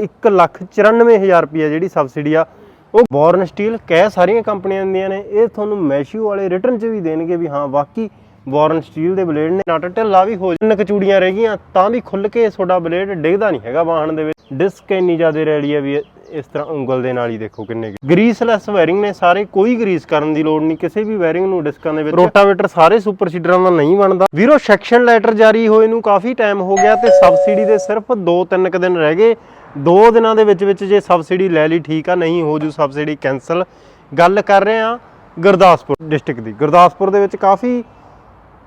194000 ਰੁਪਏ ਜਿਹੜੀ ਸਬਸਿਡੀ ਆ, ਉਹ ਬੋਰਨ ਸਟੀਲ ਕਹਿ ਸਾਰੀਆਂ ਕੰਪਨੀਆਂ ਦਿੰਦੀਆਂ ਨੇ। ਇਹ ਤੁਹਾਨੂੰ ਮੈਸ਼ੂ ਵਾਲੇ ਰਿਟਰਨ 'ਚ ਵੀ ਦੇਣਗੇ ਵੀ ਹਾਂ, ਵਾਕੀ ਬੋਰਨ ਸਟੀਲ ਦੇ ਬਲੇਡ ਨੇ। ਨਟ ਢਿੱਲਾ ਵੀ ਹੋ ਜਾਣ ਕਚੂੜੀਆਂ ਰਹਿ ਗਈਆਂ, ਤਾਂ ਵੀ ਖੁੱਲ ਕੇ ਤੁਹਾਡਾ ਬਲੇਡ ਡਿੱਗਦਾ ਨਹੀਂ ਹੈਗਾ ਵਾਹਣ ਦੇ ਵਿੱਚ। ਡਿਸਕ ਇੰਨੀ ਜ਼ਿਆਦਾ ਰੈਲੀ ਆ ਵੀ ਇਸ ਤਰ੍ਹਾਂ ਉਂਗਲ ਦੇ ਨਾਲ ਹੀ ਦੇਖੋ ਕਿੰਨੇ ਗਰੀਸਲੈਸ ਵਾਇਰਿੰਗ ਨੇ ਸਾਰੇ, ਕੋਈ ਗਰੀਸ ਕਰਨ ਦੀ ਲੋੜ ਨਹੀਂ। ਕਿਸੇ ਵੀ ਵਾਇਰਿੰਗ ਨੂੰ ਡਿਸਕਾਂ ਦੇ ਵਿੱਚ ਰੋਟਾਵੇਟਰ ਸਾਰੇ ਸੁਪਰ ਸੀਡਰਾਂ ਦਾ ਨਹੀਂ ਬਣਦਾ। ਵੀਰੋ, ਸੈਕਸ਼ਨ ਲੈਟਰ ਜਾਰੀ ਹੋਏ ਨੂੰ ਕਾਫੀ ਟਾਈਮ ਹੋ ਗਿਆ ਤੇ ਸਬਸਿਡੀ ਦੇ ਸਿਰਫ 2-3 ਦਿਨ ਰਹਿ ਗਏ। ਦੋ ਦਿਨਾਂ ਦੇ ਵਿੱਚ ਵਿੱਚ ਜੇ ਸਬਸਿਡੀ ਲੈ ਲਈ ਠੀਕ ਆ, ਨਹੀਂ ਹੋ ਜੂ ਸਬਸਿਡੀ ਕੈਨਸਲ ਗੱਲ ਕਰ ਰਹੇ ਆ ਗੁਰਦਾਸਪੁਰ ਡਿਸਟ੍ਰਿਕਟ ਦੀ। ਗੁਰਦਾਸਪੁਰ ਦੇ ਵਿੱਚ ਕਾਫੀ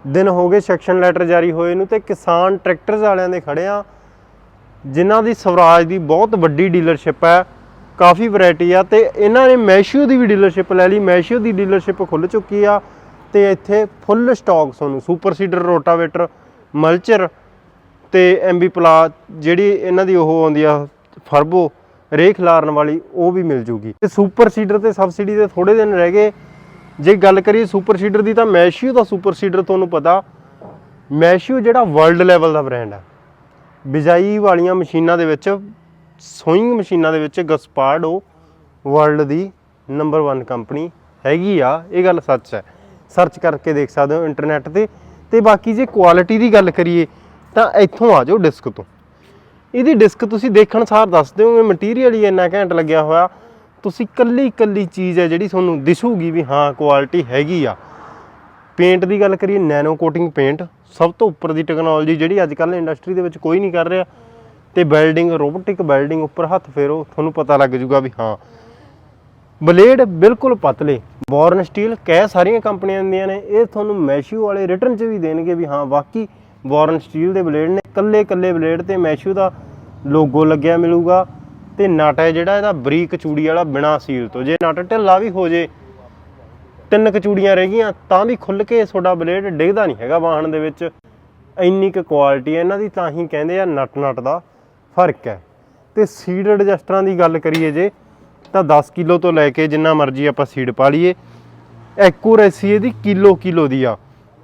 ਦਿਨ ਹੋ ਗਏ ਸੈਕਸ਼ਨ ਲੈਟਰ ਜਾਰੀ ਹੋਏ ਨੂੰ ਤੇ ਕਿਸਾਨ ਟਰੈਕਟਰਸ ਵਾਲਿਆਂ ਦੇ ਖੜੇ ਆ, ਜਿਨ੍ਹਾਂ ਦੀ ਸਵਰਾਜ ਦੀ ਬਹੁਤ ਵੱਡੀ ਡੀਲਰਸ਼ਿਪ ਹੈ, ਕਾਫੀ ਵੈਰਾਈਟੀ ਆ ਤੇ ਇਹਨਾਂ ਨੇ ਮੈਸ਼ੀਓ ਦੀ ਵੀ ਡੀਲਰਸ਼ਿਪ ਲੈ ਲਈ। ਮੈਸ਼ੀਓ ਦੀ ਡੀਲਰਸ਼ਿਪ ਖੁੱਲ ਚੁੱਕੀ ਆ ਤੇ ਇੱਥੇ ਫੁੱਲ ਸਟਾਕ ਤੁਹਾਨੂੰ ਸੁਪਰ ਸੀਡਰ ਰੋਟਾਵੇਟਰ ਮਲਚਰ ਤੇ ਐਮਬੀ ਪਲਾ ਜਿਹੜੀ ਇਹਨਾਂ ਦੀ ਉਹ ਆਉਂਦੀ ਆ ਫਰਬੋ ਰੇਖ ਲਾਰਨ ਵਾਲੀ ਉਹ ਵੀ ਮਿਲ ਜੂਗੀ। ਤੇ ਸੁਪਰ ਸੀਡਰ ਤੇ ਸਬਸਿਡੀ ਦੇ ਥੋੜੇ ਦਿਨ ਰਹਿ ਗਏ। ਜੇ ਗੱਲ ਕਰੀਏ ਸੁਪਰ ਸੀਡਰ ਦੀ ਤਾਂ ਮੈਸ਼ੀਓ ਦਾ ਸੁਪਰ ਸੀਡਰ ਤੁਹਾਨੂੰ ਪਤਾ, ਮੈਸ਼ੀਓ ਜਿਹੜਾ ਵਰਲਡ ਲੈਵਲ ਦਾ ਬ੍ਰਾਂਡ ਆ। ਬਿਜਾਈ ਵਾਲੀਆਂ ਮਸ਼ੀਨਾਂ ਦੇ ਵਿੱਚ, ਸੋਇੰਗ ਮਸ਼ੀਨਾਂ ਦੇ ਵਿੱਚ ਗਸਪਾਰਡੋ ਵਰਲਡ ਦੀ ਨੰਬਰ 1 ਕੰਪਨੀ ਹੈਗੀ ਆ, ਇਹ ਗੱਲ ਸੱਚ ਹੈ। ਸਰਚ ਕਰਕੇ ਦੇਖ ਸਕਦੇ ਹੋ ਇੰਟਰਨੈਟ ਤੇ। ਤੇ ਬਾਕੀ ਜੇ ਕੁਆਲਿਟੀ ਦੀ ਗੱਲ ਕਰੀਏ, ਤਾਂ ਇੱਥੋਂ ਆ ਜਾਓ ਡਿਸਕ ਤੋਂ। ਇਹਦੀ ਡਿਸਕ ਤੁਸੀਂ ਦੇਖਣ ਸਾਰ ਦੱਸ ਦਿਓਗੇ ਮਟੀਰੀਅਲ ਹੀ ਇੰਨਾ ਘੈਂਟ ਲੱਗਿਆ ਹੋਇਆ। ਤੁਸੀਂ ਕੱਲੀ ਕੱਲੀ ਚੀਜ਼ ਹੈ ਜਿਹੜੀ ਤੁਹਾਨੂੰ ਦਿਸੂਗੀ ਵੀ ਹਾਂ ਕੁਆਲਿਟੀ ਹੈਗੀ ਆ। ਪੇਂਟ ਦੀ ਗੱਲ ਕਰੀਏ ਨੈਨੋ ਕੋਟਿੰਗ ਪੇਂਟ ਸਭ ਤੋਂ ਉੱਪਰ ਦੀ ਟੈਕਨੋਲੋਜੀ ਜਿਹੜੀ ਅੱਜ ਕੱਲ੍ਹ ਇੰਡਸਟਰੀ ਦੇ ਵਿੱਚ ਕੋਈ ਨਹੀਂ ਕਰ ਰਿਹਾ। ਤੇ ਵੈਲਡਿੰਗ ਰੋਬੋਟਿਕ ਵੈਲਡਿੰਗ ਉੱਪਰ ਹੱਥ ਫੇਰੋ, ਤੁਹਾਨੂੰ ਪਤਾ ਲੱਗ ਜੂਗਾ ਵੀ ਹਾਂ। ਬਲੇਡ ਬਿਲਕੁਲ ਪਤਲੇ ਬੋਰਨ ਸਟੀਲ ਕਹਿ ਸਾਰੀਆਂ ਕੰਪਨੀਆਂ ਦਿੰਦੀਆਂ ਨੇ। ਇਹ ਤੁਹਾਨੂੰ ਮੈਸ਼ੂ ਵਾਲੇ ਰਿਟਰਨ 'ਚ ਵੀ ਦੇਣਗੇ ਵੀ ਹਾਂ ਵਾਕੀ ਬੋਰਨ ਸਟੀਲ ਦੇ ਬਲੇਡ ਨੇ। ਕੱਲੇ ਕੱਲੇ ਬਲੇਡ ਤੇ ਮੈਸ਼ੂ ਦਾ ਲੋਗੋ ਲੱਗਿਆ ਮਿਲੂਗਾ ਤੇ ਨਟ ਹੈ ਜਿਹੜਾ ਇਹਦਾ ਬਰੀਕ ਚੂੜੀ ਵਾਲਾ ਬਿਨਾ ਸੀਲ ਤੋਂ। ਜੇ ਨਟ ਢਿੱਲਾ ਵੀ ਹੋ ਜੇ, ਤਿੰਨ ਕਚੂੜੀਆਂ ਰਹਿ ਗਈਆਂ, ਤਾਂ ਵੀ ਖੁੱਲ ਕੇ ਤੁਹਾਡਾ ਬਲੇਡ ਡਿੱਗਦਾ ਨਹੀਂ ਹੈਗਾ ਵਾਹਣ ਦੇ ਵਿੱਚ। ਇੰਨੀ ਕੁ ਕੁਆਲਿਟੀ ਹੈ ਇਹਨਾਂ ਦੀ, ਤਾਂ ਹੀ ਕਹਿੰਦੇ ਆ ਨਟ ਨਟ ਦਾ ਫ਼ਰਕ ਹੈ। ਤੇ ਸੀਡ ਐਡਜਸਟਰਾਂ ਦੀ ਗੱਲ ਕਰੀਏ ਜੇ, ਤਾਂ 10 ਕਿਲੋ ਤੋਂ ਲੈ ਕੇ ਜਿੰਨਾ ਮਰਜ਼ੀ ਆਪਾਂ ਸੀਡ ਪਾ ਲਈਏ। ਐਕੂਰੇਸੀ ਇਹਦੀ ਕਿਲੋ ਕਿਲੋ ਦੀ ਆ।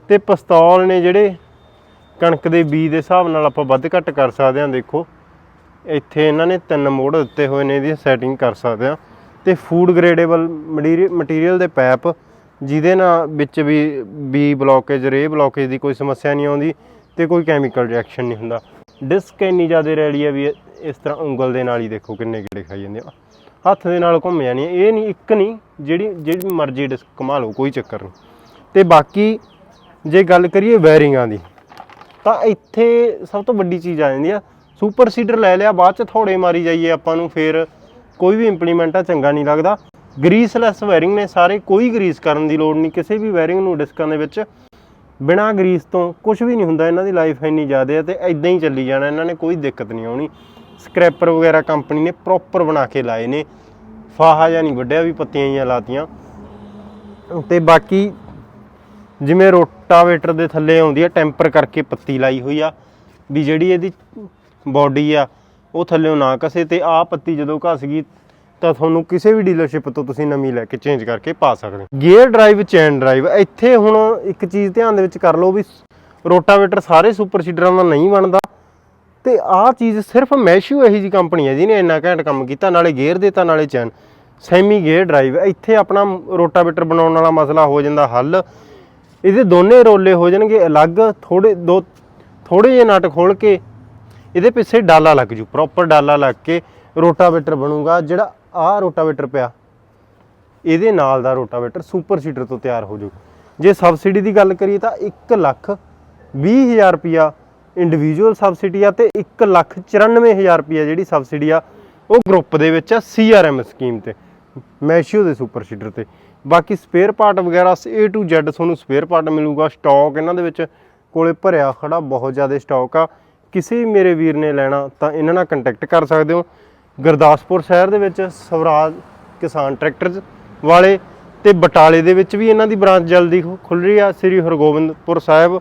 ਤੇ ਪਿਸਤੌਲ ਨੇ ਜਿਹੜੇ ਕਣਕ ਦੇ ਬੀਜ ਦੇ ਹਿਸਾਬ ਨਾਲ ਆਪਾਂ ਵੱਧ ਘੱਟ ਕਰ ਸਕਦੇ ਹਾਂ, ਦੇਖੋ। ਇੱਥੇ ਇਹਨਾਂ ਨੇ ਤਿੰਨ ਮੋੜ ਦਿੱਤੇ ਹੋਏ ਨੇ, ਇਹਦੀ ਸੈਟਿੰਗ ਕਰ ਸਕਦੇ ਹਾਂ। ਤੇ ਫੂਡ ਗ੍ਰੇਡੇਬਲ ਮਟੀਰੀਅਲ ਦੇ ਪੈਪ ਜਿਹਦੇ ਨਾਲ ਵਿੱਚ ਵੀ ਬੀ ਬਲੋਕੇਜ ਰੇ ਬਲੋਕੇਜ ਦੀ ਕੋਈ ਸਮੱਸਿਆ ਨਹੀਂ ਆਉਂਦੀ ਤੇ ਕੋਈ ਕੈਮੀਕਲ ਰਿਐਕਸ਼ਨ ਨਹੀਂ ਹੁੰਦਾ। ਡਿਸਕ ਇੰਨੀ ਜ਼ਿਆਦਾ ਰੈਲੀ ਹੈ ਵੀ ਇਸ ਤਰ੍ਹਾਂ ਉਂਗਲ ਦੇ ਨਾਲ ਹੀ ਦੇਖੋ ਕਿੰਨੇ ਕਿਹੜੇ ਖਾਈ ਜਾਂਦੇ ਆ। ਹੱਥ ਦੇ ਨਾਲ ਘੁੰਮ ਜਾਣੀ ਇਹ ਨਹੀਂ, ਇੱਕ ਨਹੀਂ, ਜਿਹੜੀ ਜਿਹੜੀ ਮਰਜ਼ੀ ਡਿਸਕ ਘੁਮਾ ਲਓ, ਕੋਈ ਚੱਕਰ ਨਹੀਂ। ਤੇ ਬਾਕੀ ਜੇ ਗੱਲ ਕਰੀਏ ਵਾਇਰਿੰਗਾਂ ਦੀ ਤਾਂ ਇੱਥੇ ਸਭ ਤੋਂ ਵੱਡੀ ਚੀਜ਼ ਆ ਜਾਂਦੀ ਆ ਸੁਪਰ ਸੀਡਰ ਲੈ ਲਿਆ, ਬਾਅਦ ਚ ਥੋੜੇ ਮਾਰੀ ਜਾਈਏ ਆਪਾਂ ਨੂੰ, ਫੇਰ ਕੋਈ ਵੀ ਇੰਪਲੀਮੈਂਟ ਆ, ਚੰਗਾ ਨਹੀਂ ਲੱਗਦਾ। ਗਰੀਸਲੈਸ ਵਾਇਰਿੰਗ ਨੇ ਸਾਰੇ, ਕੋਈ ਗਰੀਸ ਕਰਨ ਦੀ ਲੋੜ ਨਹੀਂ, ਕਿਸੇ ਵੀ ਵਾਇਰਿੰਗ ਨੂੰ ਡਿਸਕਾਂ ਦੇ ਵਿੱਚ ਬਿਨਾ ਗਰੀਸ ਤੋਂ ਕੁਝ ਵੀ ਨਹੀਂ ਹੁੰਦਾ, ਇਹਨਾਂ ਦੀ ਲਾਈਫ ਇੰਨੀ ਜ਼ਿਆਦਾ ਹੈ ਤੇ ਐਦਾਂ ਹੀ ਚੱਲੀ ਜਾਣਾ, ਇਹਨਾਂ ਨੇ ਕੋਈ ਦਿੱਕਤ ਨਹੀਂ ਆਉਣੀ। ਸਕ੍ਰੈਪਰ ਵਗੈਰਾ ਕੰਪਨੀ ਨੇ ਪ੍ਰੋਪਰ ਬਣਾ ਕੇ ਲਾਏ ਨੇ, ਫਾਹਾ ਜਾਂ ਨਹੀਂ ਵੱਡਿਆ ਵੀ ਪੱਤੀਆਂ ਹੀ ਲਾਤੀਆਂ। ਤੇ ਬਾਕੀ ਜਿਵੇਂ ਰੋਟਾਵੇਟਰ ਦੇ ਥੱਲੇ ਆਉਂਦੀ ਆ, ਟੈਂਪਰ ਕਰਕੇ ਪੱਤੀ ਲਾਈ ਹੋਈ ਆ, ਵੀ ਜਿਹੜੀ ਇਹਦੀ ਬਾਡੀ ਆ, ਉਹ ਥੱਲੇੋਂ ਨਾ ਕਸੇ ਤੇ ਆ ਪੱਤੀ ਜਦੋਂ ਘਸ ਗਈ ਤਾਂ ਤੁਹਾਨੂੰ ਕਿਸੇ ਵੀ ਡੀਲਰਸ਼ਿਪ ਤੋਂ ਤੁਸੀਂ ਨਵੀਂ ਲੈ ਕੇ ਚੇਂਜ ਕਰਕੇ ਪਾ ਸਕਦੇ ਹੋ। ਗੇਅਰ ਡਰਾਈਵ, ਚੈਨ ਡਰਾਈਵ, ਇੱਥੇ ਹੁਣ ਇੱਕ ਚੀਜ਼ ਧਿਆਨ ਦੇ ਵਿੱਚ ਕਰ ਲਓ ਵੀ ਰੋਟਾਵੇਟਰ ਸਾਰੇ ਸੁਪਰ ਸੀਡਰਾਂ ਦਾ ਨਹੀਂ ਬਣਦਾ ਤੇ ਆਹ ਚੀਜ਼ ਸਿਰਫ ਮੈਸ਼ੂ ਇਹੀ ਜੀ ਕੰਪਨੀ ਹੈ ਜਿਹਨੇ ਇੰਨਾ ਘੈਂਟ ਕੰਮ ਕੀਤਾ, ਨਾਲੇ ਗੇਅਰ ਦਿੱਤਾ ਨਾਲੇ ਚੈਨ। ਸੈਮੀ ਗੇਅਰ ਡਰਾਈਵ, ਇੱਥੇ ਆਪਣਾ ਰੋਟਾਵੇਟਰ ਬਣਾਉਣ ਵਾਲਾ ਮਸਲਾ ਹੋ ਜਾਂਦਾ ਹੱਲ। ਇਹਦੇ ਦੋਨੇ ਰੋਲੇ ਹੋ ਜਾਣਗੇ ਅਲੱਗ ਥੋੜੇ ਦੋ ਥੋੜੇ ਜਿਹੇ ਨਟ ਖੋਲ ਕੇ ਇਹਦੇ ਪਿੱਛੇ ਡਾਲਾ ਲੱਗ ਜੂ ਪ੍ਰੋਪਰ ਡਾਲਾ ਲੱਗ ਕੇ ਰੋਟਾਵੇਟਰ ਬਣੂਗਾ, ਜਿਹੜਾ ਆਹ ਰੋਟਾਵੇਟਰ ਪਿਆ, ਇਹਦੇ ਨਾਲ ਦਾ ਰੋਟਾਵੇਟਰ ਸੁਪਰ ਸੀਡਰ ਤੋਂ ਤਿਆਰ ਹੋ ਜੂ। ਜੇ ਸਬਸਿਡੀ ਦੀ ਗੱਲ ਕਰੀਏ ਤਾਂ 1 ਲੱਖ 20000 ਰੁਪਿਆ ਇੰਡੀਵਿਜੂਅਲ ਸਬਸਿਡੀ ਆ ਤੇ 1 ਲੱਖ 94000 ਰੁਪਿਆ ਜਿਹੜੀ ਸਬਸਿਡੀ ਆ, ਉਹ ਗਰੁੱਪ ਦੇ ਵਿੱਚ ਆ ਸੀਆਰਐਮ ਸਕੀਮ ਤੇ ਮੈਸ਼ੀਓ ਦੇ ਸੁਪਰ ਸੀਡਰ ਤੇ। ਬਾਕੀ ਸਪੇਅਰ ਪਾਰਟ ਵਗੈਰਾ A to Z ਤੁਹਾਨੂੰ ਸਪੇਅਰ ਪਾਰਟ ਮਿਲੂਗਾ ਸਟਾਕ ਇਹਨਾਂ ਦੇ ਵਿੱਚ ਕੋਲੇ ਭਰਿਆ ਖੜਾ ਬਹੁਤ ਜ਼ਿਆਦਾ ਸਟਾਕ ਆ। ਕਿਸੇ ਮੇਰੇ ਵੀਰ ਨੇ ਲੈਣਾ ਤਾਂ ਇਹਨਾਂ ਨਾਲ ਕੰਟੈਕਟ ਕਰ ਸਕਦੇ ਹੋ। ਗੁਰਦਾਸਪੁਰ ਸ਼ਹਿਰ ਦੇ ਵਿੱਚ ਸਵਰਾਜ ਕਿਸਾਨ ਟਰੈਕਟਰਸ ਵਾਲੇ ਤੇ ਬਟਾਲੇ ਦੇ ਵਿੱਚ ਵੀ ਇਹਨਾਂ ਦੀ ਬ੍ਰਾਂਚ ਜਲਦੀ ਖੁੱਲ ਰਹੀ ਆ। ਸ੍ਰੀ ਹਰਗੋਬਿੰਦਪੁਰ ਸਾਹਿਬ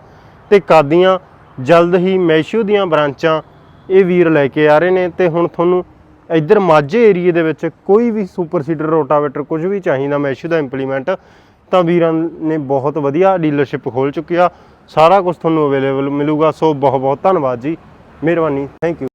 ਤੇ ਕਾਦੀਆਂ ਜਲਦ ਹੀ ਮੈਸ਼ੂ ਦੀਆਂ ਬ੍ਰਾਂਚਾਂ ਇਹ ਵੀਰ ਲੈ ਕੇ ਆ ਰਹੇ ਨੇ ਤੇ ਹੁਣ ਤੁਹਾਨੂੰ ਇੱਧਰ ਮਾਝੇ ਏਰੀਏ ਦੇ ਵਿੱਚ ਕੋਈ ਵੀ ਸੁਪਰ ਸੀਡਰ, ਰੋਟਾਵੇਟਰ ਕੁਝ ਵੀ ਚਾਹੀਦਾ ਮੈਸ਼ੂ ਦਾ ਇੰਪਲੀਮੈਂਟ ਤਾਂ ਵੀਰਾਂ ਨੇ ਬਹੁਤ ਵਧੀਆ ਡੀਲਰਸ਼ਿਪ ਖੋਲ ਚੁੱਕੀ ਆ। ਸਾਰਾ ਕੁਝ ਤੁਹਾਨੂੰ ਅਵੇਲੇਬਲ ਮਿਲੂਗਾ, ਸੋ ਬਹੁਤ ਬਹੁਤ ਧੰਨਵਾਦ ਜੀ। ਮਿਹਰਬਾਨੀ ਥੈਂਕ ਯੂ